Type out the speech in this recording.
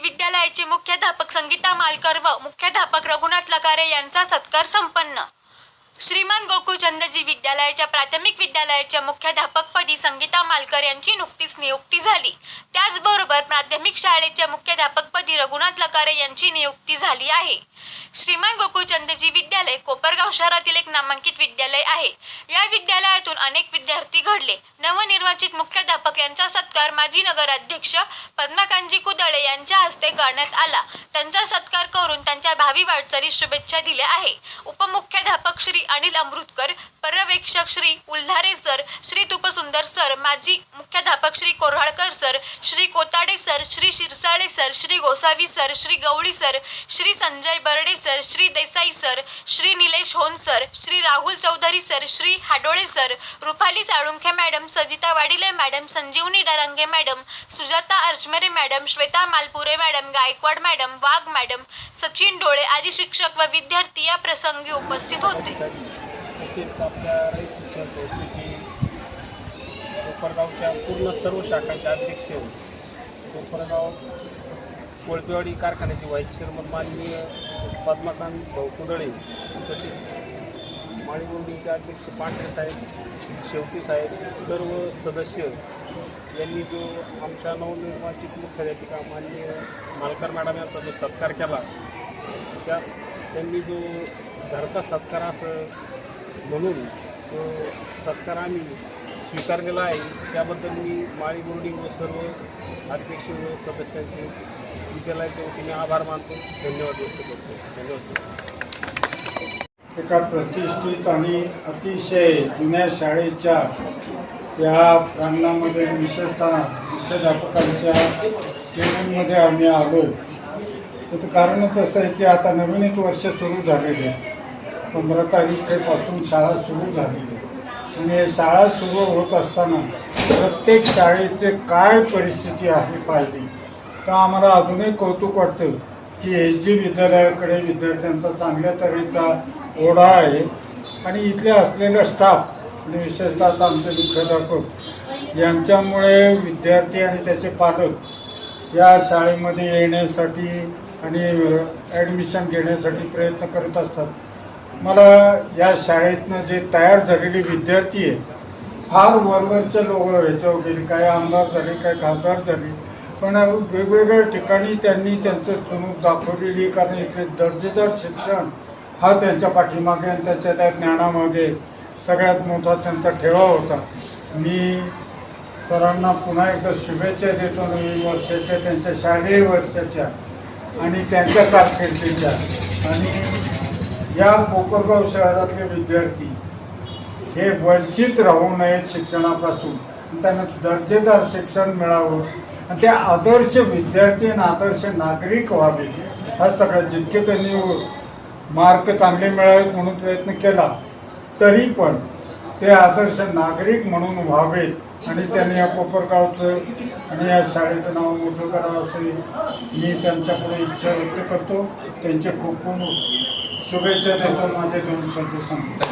विद्यालयाचे मुख्याध्यापक संगीता मालकर व मुख्याध्यापक रघुनाथ लकारे यांचा सत्कार संपन्न. श्रीमान गोकुळचंदजी विद्यालयाच्या प्राथमिक विद्यालयाच्या मुख्याध्यापकपदी संगीता मालकर यांची नुकतीच नियुक्ती झाली. त्याचबरोबर प्राथमिक शाळेच्या मुख्याध्यापकपदी रघुनाथ लकारे यांची नियुक्ती झाली आहे. श्रीमान गोकुळचंदजी विद्यालय कोपरगाव शहरातील एक नामांकित विद्यालय आहे. या विद्यालयातून अनेक विद्यार्थी घडले. नवनिर्वाचित मुख्याध्यापक यांचा सत्कार माजी नगराध्यक्ष पद्माकांजी कुदळे यांच्या हस्ते करण्यात आला. त्यांचा सत्कार करून त्यांच्या भावी वाटचालीस शुभेच्छा दिल्या आहे. उपमुख्याध्यापक श्री अनिल अमृतकर पर्यवेक्षक श्री उल्हारे सर श्री तुपसुंदर सर माजी मुख्याध्यापक Shri Korhalkar sir Shri Kotade sir Shri Shirsale sir Shri Gosavi sir Shri Gawali sir Shri Sanjay Barde sir Shri Desai sir Shri Nilesh Hon sir Shri Rahul Chaudhari sir Shri Hadole sir Rupali Salunkhe madam Sadita Wadile madam Sanjivani Darange madam Sujata Arjmere madam Shweta Malpure madam Gaikwad madam Wagh madam Sachin Dole आदी शिक्षक व विद्यार्थी या प्रसंगी उपस्थित होते. कोपरगावच्या पूर्ण सर्व शाखांचे अध्यक्ष कोपरगाव कोळपेवाडी कारखान्याचे व्हाईस चेअरमन माननीय पद्माकांत भाऊ कुदळे तसेच माळीगोंडीचे अध्यक्ष पांढरे साहेब शेवटी साहेब सर्व सदस्य यांनी जो आमच्या नवनिर्वाचित मुख्याध्यापिका माननीय मालकर मॅडम यांचा जो सत्कार केला त्या त्यांनी जो घरचा सत्कार असं म्हणून तो सत्कार आम्ही स्वीकारलेला आहे. त्याबद्दल मी माळी बोर्डिंग व सर्व अध्यक्ष व सदस्यांचे विद्यालयाच्या वतीने आभार मानतो. धन्यवाद व्यक्त करतो. धन्यवाद. एका प्रतिष्ठित आणि अतिशय जुन्या शाळेच्या या प्रांगणामध्ये विशेषतः मुख्याध्यापकांच्या ट्रेनिंगमध्ये आम्ही आलो. त्याचं कारणच असं आहे की आता नवीन एक वर्ष सुरू झालेले आहे. पंधरा तारखेपासून शाळा सुरू झालेली आहे. आणि शाळा सुरू होत असताना प्रत्येक शाळेचे काय परिस्थिती आहे पाहिली? तर आम्हाला अजूनही कौतुक वाटतं की एस जी विद्यालयाकडे विद्यार्थ्यांचा चांगल्या तऱ्हेचा ओढा आहे. आणि इथले असलेला स्टाफ आणि विशेषतः आमचे मुख्याध्यापक यांच्यामुळे विद्यार्थी आणि त्याचे पालक या शाळेमध्ये येण्यासाठी आणि ॲडमिशन घेण्यासाठी प्रयत्न करत असतात. मला या शाळेतनं जे तयार झालेले विद्यार्थी आहेत फार वरवरच्या लोक ह्याच्यावर गेले काही आमदार झाले काही खासदार झाले. पण वेगवेगळ्या ठिकाणी त्यांनी त्यांचं चुनूक दाखवलेली कारण इथले दर्जेदार शिक्षण हा त्यांच्या पाठीमागे आणि त्याच्या त्या ज्ञानामागे सगळ्यात मोठा त्यांचा ठेवा होता. मी सरांना पुन्हा एकदा शुभेच्छा देतो नवीन वर्षाच्या त्यांच्या शालेय वर्षाच्या आणि त्यांच्या कारकिर्दीच्या. आणि या कोपरगाव शहरातले विद्यार्थी हे वंचित राहू नयेत शिक्षणापासून. त्यांना दर्जेदार शिक्षण मिळावं. आणि ते आदर्श विद्यार्थी आणि आदर्श नागरिक व्हावे. हा सगळं जितके त्यांनी मार्क चांगले मिळावेत म्हणून प्रयत्न केला तरी पण ते आदर्श नागरिक म्हणून व्हावेत आणि त्यांनी या कोपरगावचं आणि या शाळेचं नाव मोठं करावं असं मी त्यांच्यापुढे इच्छा व्यक्त करतो. त्यांचे खूप खूप शुभेच्छा देतो. माझे दोन शब्द सांगतो